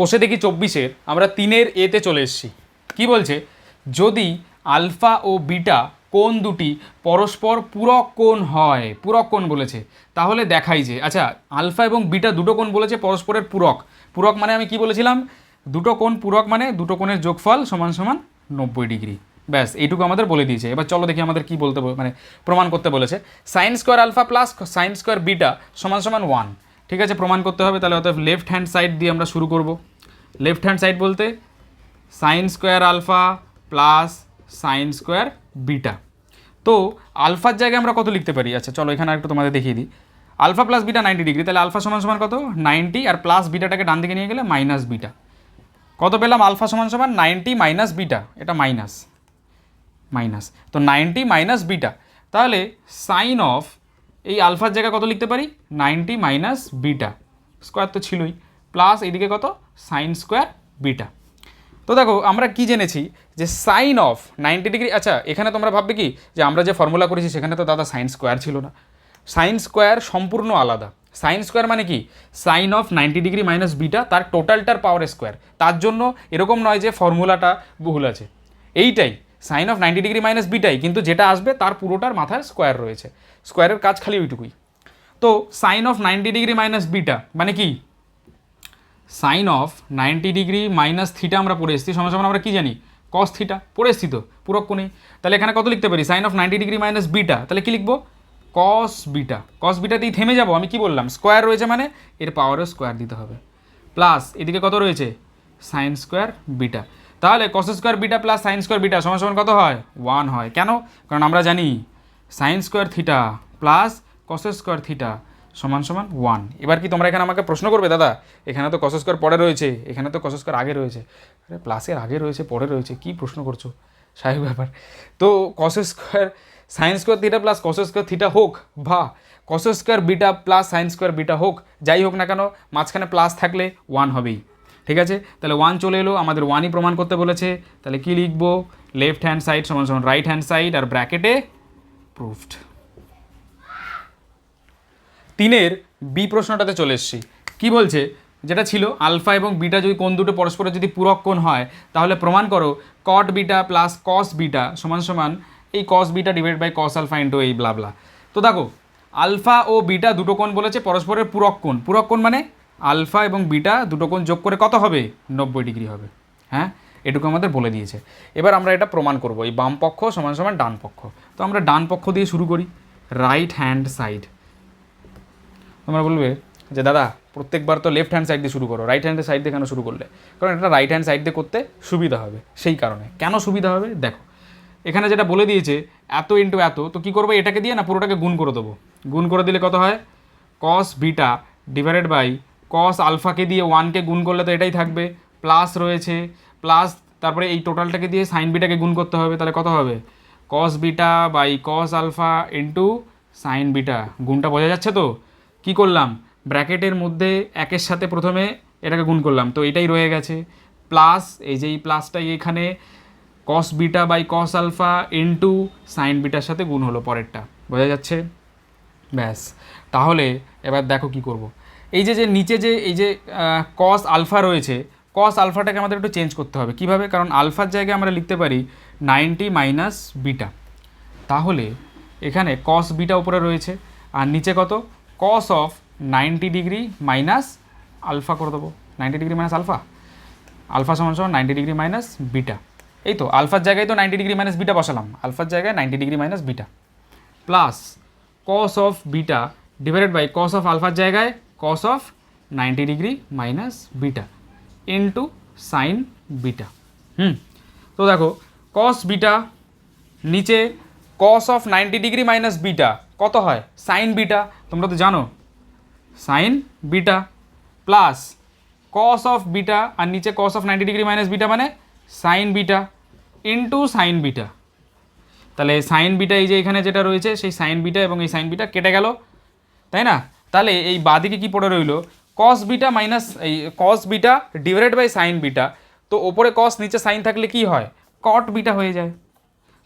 কোষে দেখি চব্বিশের, আমরা তিনের এতে চলে এসেছি। কি বলছে? যদি আলফা ও বিটা কোন দুটি পরস্পর পূরক কোণ হয়, পূরক কোণ বলেছে, তাহলে দেখাই যে আচ্ছা আলফা এবং বিটা দুটো কোণ বলেছে পরস্পরের পূরক। পূরক মানে আমি কি বলেছিলাম? দুটো কোণ পূরক মানে দুটো কোণের যোগফল সমান সমান নব্বই ডিগ্রি। ব্যাস, এইটুকু আমাদের বলে দিয়েছে। এবার চলো দেখি আমাদের কি বলতে মানে প্রমাণ করতে বলেছে। Sine square alpha plus sine square beta সমান সমান ওয়ান। ঠিক আছে, প্রমাণ করতে হবে, তাহলে অতএব লেফট হ্যান্ড সাইড দিয়ে আমরা শুরু করব। লেফট হ্যান্ড সাইড বলতে sine square alpha plus sine square beta তো আলফার জায়গায় আমরা কত লিখতে পারি? আচ্ছা চলো এখানে একটু তোমাদের দেখিয়ে দিই। Alpha plus beta ninety degree তাহলে আলফা সমান সমান কত? নাইনটি আর প্লাস বিটাটাকে ডান দিকে নিয়ে গেলে মাইনাস বিটা কত পেলাম? আলফা সমান সমান নাইনটি মাইনাস বিটা এটা মাইনাস মাইনাস তো নাইনটি মাইনাস বিটা তাহলে সাইন অফ এই আলফার জায়গায় কত লিখতে পারি? নাইনটি মাইনাস বিটা স্কোয়ার তো ছিলই। প্লাস এইদিকে কত? Sine square beta. তো দেখো, আমরা কি জেনেছি? যে সাইন অফ নাইনটি ডিগ্রি আচ্ছা এখানে তোমরা ভাববে কি? যে আমরা যে ফর্মুলা করেছি, সেখানে তো দাদা সাইন স্কোয়ার ছিল না। সাইন স্কোয়ার সম্পূর্ণ আলাদা। সাইন স্কোয়ার মানে কি? Sine of ninety degree minus beta তার টোটালটার পাওয়ার স্কোয়ার। তার জন্য এরকম নয় যে ফর্মুলাটা ভুল আছে। এইটাই, sine of ninety degree minus বিটাই, কিন্তু যেটা আসবে তার পুরোটার মাথায় স্কোয়ার রয়েছে। স্কোয়ারের কাজ খালি ওইটুকুই। তো sine of ninety degree minus beta মানে কি? Sine of ninety degree minus theta আমরা পড়ে এসেছি। সমান আমরা কী জানি? Cos theta. পড়ে এসেছি তো পুরো কোণে। তাহলে এখানে কত লিখতে পারি? Sine of ninety degree minus beta. তাহলে কি লিখব? কস বিটা। কস বিটাতেই থেমে যাব, আমি কি বললাম? স্কোয়ার রয়েছে মানে এর পাওয়ারও স্কোয়ার দিতে হবে। প্লাস এদিকে কত রয়েছে? Sine square beta. তাহলে cos square beta plus sine square beta সমান সমান কত হয়? ওয়ান হয়। কেন? কারণ আমরা জানি sine square theta plus cos square theta সমান সমান ওয়ান এবার কি তোমরা এখানে আমাকে প্রশ্ন করবে, দাদা? এখানে তো কস স্কোয়ার পরে রয়েছে, এখানে তো কস স্কোয়ার আগে রয়েছে। আরে প্লাসের আগে রয়েছে, পরে রয়েছে, কি প্রশ্ন করছ? স্বাভাবিক ব্যাপার। তো cos square sine square theta plus cos square theta হোক, বা cos square beta plus sine square beta হোক, যাই হোক না কেন, মাঝখানে প্লাস থাকলে ওয়ান হবেই। ঠিক আছে? তাহলে ওয়ান চলে এলো, আমাদের ওয়ানই প্রমাণ করতে বলেছে। তাহলে কি লিখব? লেফট হ্যান্ড সাইড সমান সমান রাইট হ্যান্ড সাইড আর ব্র্যাকেটে প্রুফড তিনের বি প্রশ্নটাতে চলে এসেছি। কি বলছে? যেটা ছিল আলফা এবং বিটা যদি কোন দুটো পরস্পরের যদি পূরক কোণ হয়, তাহলে প্রমাণ করো cot beta plus cos beta সমান সমান এই cos beta divide by cos alpha into এই ব্লাবলা তো দেখো, আলফা ও বিটা দুটো কোণ বলেছে পরস্পরের পূরক কোণ। পূরক কোণ মানে আলফা এবং বিটা দুটো কোণ যোগ করে কত হবে? নব্বই ডিগ্রি হবে। হ্যাঁ? এটুকু আমাদের বলে দিয়েছে। এবার আমরা এটা প্রমাণ করব। এই বাম পক্ষ সমান সমান ডান পক্ষ। তো আমরা ডান পক্ষ দিয়ে শুরু করি। রাইট হ্যান্ড সাইড তোমরা বলবে যে, দাদা, প্রত্যেকবার তো লেফট হ্যান্ড সাইড দিয়ে শুরু করো রাইট হ্যান্ডের সাইড দিয়ে কেন শুরু করলে? কারণ এটা রাইট হ্যান্ড সাইড দিয়ে করতে সুবিধা হবে, সেই কারণে। কেন সুবিধা হবে? দেখো, এখানে যেটা বলে দিয়েছে, এত ইন্টু এত তো কী করব, এটাকে দিয়ে না পুরোটাকে গুণ করে দেবো? গুণ করে দিলে কত হয়? Cos beta divided by cos আলফাকে দিয়ে ওয়ানকে গুণ করলে তো এটাই থাকবে। প্লাস রয়েছে প্লাস তারপরে এই টোটালটাকে দিয়ে সাইন বিটাকে গুণ করতে হবে, তাহলে কত হবে? Cos beta by cos alpha into sine beta গুণটা বোঝা যাচ্ছে তো? কি করলাম? ব্র্যাকেটের মধ্যে একের সাথে প্রথমে এটাকে গুণ করলাম। তো এটাই রয়ে গেছে। প্লাস এই যে এই প্লাসটাই এখানে cos beta by cos alpha into sine bitter সাথে গুণ হলো পরেরটা। বোঝা যাচ্ছে? ব্যাস। তাহলে এবার দেখো কি করব। এই যে যে নিচে যে, এই যে কস আলফা রয়েছে কস আলফাটাকে আমাদের একটু চেঞ্জ করতে হবে। কীভাবে? কারণ আলফার জায়গায় আমরা লিখতে পারি নাইনটি মাইনাস বিটা। তাহলে এখানে কস বিটা উপরে রয়েছে। আর নিচে কত? Cos of ninety degree minus alpha করে দেবো। Ninety degree minus alpha alpha সমান সমান নাইনটি ডিগ্রি মাইনাস বিটা এই তো আলফার জায়গায় তো নাইনটি ডিগ্রি মাইনাস বিটা বসালাম। আলফার জায়গায় ninety degree minus beta plus cos of beta divided by cos of আলফার জায়গায় cos of ninety degree minus beta into sine beta হুম, তো দেখো কস বিটা নিচে cos of ninety degree minus beta কত হয়? সাইন বিটা তোমরা তো জানো। Sine beta plus cos of beta আর নিচে cos of ninety degree minus beta মানে sine beta into sine beta তাহলে সাইন বিটা এই যে এখানে যেটা রয়েছে, সেই সাইন বিটা এবং এই সাইন বিটা কেটে গেল। তাই না? তাহলে এই বাদিকে কি পড়ে রইল? কস বিটা মাইনাস এই cos beta divided by sine beta তো ওপরে কস নিচে সাইন থাকলে কি হয়? কট বিটা হয়ে যায়।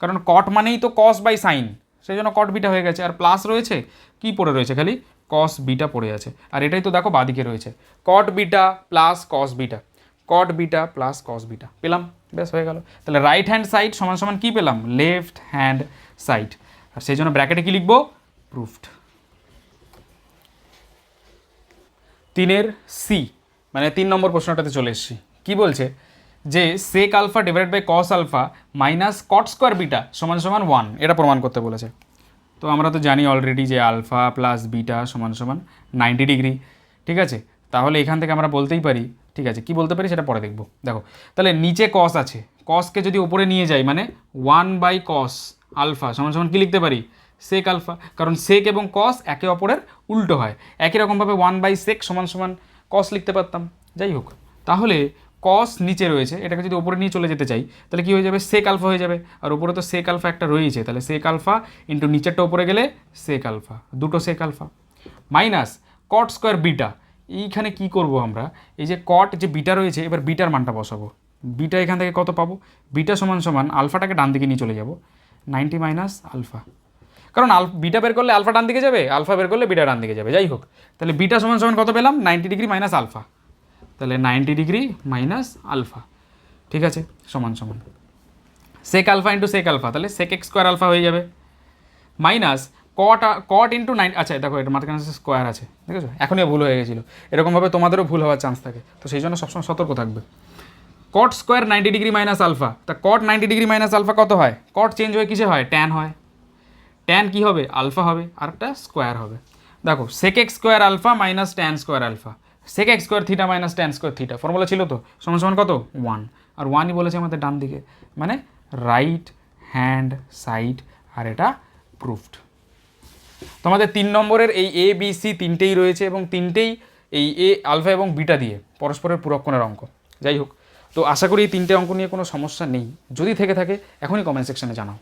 কারণ কট মানেই তো কস বাই সাইন সেই জন্য কট বিটা হয়ে গেছে। আর প্লাস রয়েছে? কি পড়ে রয়েছে খালি? কস বিটা পড়ে আছে। আর এটাই তো দেখো বাদিকে রয়েছে। Cot beta plus cos beta cot beta plus cos beta পেলাম? বেশ হয়ে গেল। তাহলে রাইট হ্যান্ড সাইড সমান সমান কী পেলাম? লেফট হ্যান্ড সাইড আর সেই জন্য ব্র্যাকেটে কী লিখব? প্রুফড তিনের সি মানে তিন নম্বর প্রশ্নটাতে চলে এসেছি। কী বলছে? যে sec alpha divide by cos alpha minus cot square beta সমান সমান ওয়ান এটা প্রমাণ করতে বলেছে। তো আমরা তো জানি অলরেডি যে আলফা প্লাস বিটা সমান সমান নাইনটি ডিগ্রি ঠিক আছে? তাহলে এখান থেকে আমরা বলতেই পারি, ঠিক আছে? কি বলতে পারি সেটা পরে দেখব। দেখো, তাহলে নিচে কস আছে। কসকে যদি উপরে নিয়ে যাই মানে ওয়ান বাই কস আলফা সমান সমান কী লিখতে পারি? সেক আলফা কারণ সেক এবং কস একে অপরের উল্টো হয়। একই রকমভাবে ওয়ান বাই সেক সমান সমান কস লিখতে পারতাম। যাই হোক, তাহলে কস নিচে রয়েছে, এটাকে যদি ওপরে নিয়ে চলে যেতে চাই, তাহলে কি হয়ে যাবে? সেক আলফা হয়ে যাবে। আর উপরে তো সেক আলফা একটা রয়েছে, তাহলে সেক আলফা ইন্টু নিচেরটা উপরে গেলে সেক আলফা দুটো sec alpha minus cot square beta এইখানে কি করব আমরা? এই যে কট যে বিটা রয়েছে, এবার বিটার মানটা বসাবো। বিটা এখান থেকে কত পাবো? বিটা সমান সমান আলফাটাকে ডান দিকে নিয়ে চলে যাব। নাইনটি মাইনাস আলফা কারণ আল বিটা বের করলে আলফা ডান দিকে যাবে আলফা বের করলে বিটা ডান দিকে যাবে। যাই হোক, তাহলে বিটা সমান সমান কত পেলাম? নাইনটি ডিগ্রি মাইনাস আলফা তাহলে নাইনটি ডিগ্রি মাইনাস আলফা। ঠিক আছে? সমান সমান। Sec alpha into sec alpha, তাহলে সেক এক্স স্কোয়ার আলফা হয়ে যাবে। Minus cot cot into nine আচ্ছা দেখো, এটা মাঝখানে স্কোয়ার আছে ঠিক আছে এখনই ভুল হয়ে গেছিল। এরকমভাবে তোমাদেরও ভুল হওয়ার চান্স থাকে। তো সেই জন্য সবসময় সতর্ক থাকবে। Cot square ninety degree minus alpha তা cot ninety degree minus alpha কত হয়? কট চেঞ্জ হয়ে কিসে হয়? ট্যান হয়। ট্যান কী হবে? আলফা হবে। আর একটা স্কোয়ার হবে। দেখো sec x square alpha minus tan square alpha sec x square theta minus tan square theta formula ছিল তো? সমান সমান কত? ওয়ান আর ওয়ানই বলেছে আমাদের ডান দিকে। মানে রাইট হ্যান্ড সাইড আর এটা প্রুফড তোমাদের তিন নম্বরের এই এ বি সি তিনটেই রয়েছে এবং তিনটেই এই এ আলফা এবং বিটা দিয়ে পরস্পরের পুরক্ষণের অঙ্ক। যাই হোক, তো আশা করি এই তিনটে অঙ্ক নিয়ে কোনো সমস্যা নেই। যদি থেকে থাকে, এখনই কমেন্ট সেকশনে জানাও।